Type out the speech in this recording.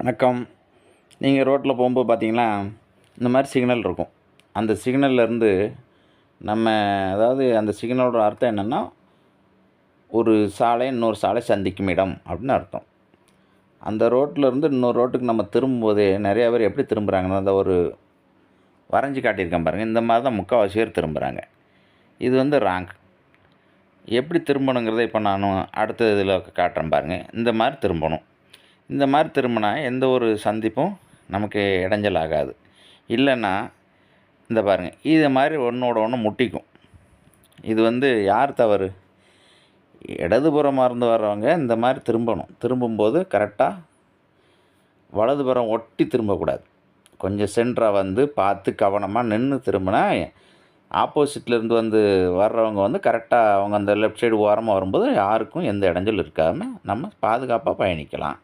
வணக்கம். நீங்கள் ரோட்டில் போகும்போது பார்த்தீங்கன்னா இந்த மாதிரி சிக்னல் இருக்கும். அந்த சிக்னல்லேருந்து நம்ம அதாவது அந்த சிக்னலோட அர்த்தம் என்னென்னா ஒரு சாலை இன்னொரு சாலை சந்திக்கும் இடம் அப்படின்னு அர்த்தம். அந்த ரோட்டில் இருந்து இன்னொரு ரோட்டுக்கு நம்ம திரும்பும்போதே நிறையா பேர் எப்படி திரும்புகிறாங்கன்னா அந்த ஒரு வரைஞ்சி காட்டியிருக்கேன் பாருங்கள் இந்த மாதிரி தான் முக்கால்வாசி பேர் திரும்புகிறாங்க இது வந்து ராங். எப்படி திரும்பணுங்கிறத இப்போ நான் அடுத்த இதில் காட்டுறேன் பாருங்கள் இந்த மாதிரி திரும்பணும். இந்த மாதிரி திரும்பினா எந்த ஒரு சந்திப்பும் நமக்கு இடைஞ்சல் ஆகாது இல்லைன்னா இந்த பாருங்கள் இது மாதிரி ஒன்றோட ஒன்று முட்டிக்கும். இது வந்து யார் தவறு? இடதுபுறமாக இருந்து வர்றவங்க இந்த மாதிரி திரும்பணும். திரும்பும்போது கரெக்டாக வலதுபுறம் ஒட்டி திரும்பக்கூடாது. கொஞ்சம் சென்டராக வந்து பார்த்து கவனமாக நின்று திரும்பினா ஆப்போசிட்லேருந்து வந்து வர்றவங்க வந்து கரெக்டாக அவங்க அந்த லெஃப்ட் சைடு ஓரமாக வரும்போது யாருக்கும் எந்த இடைஞ்சல் இருக்காமல் நம்ம பாதுகாப்பாக பயணிக்கலாம்.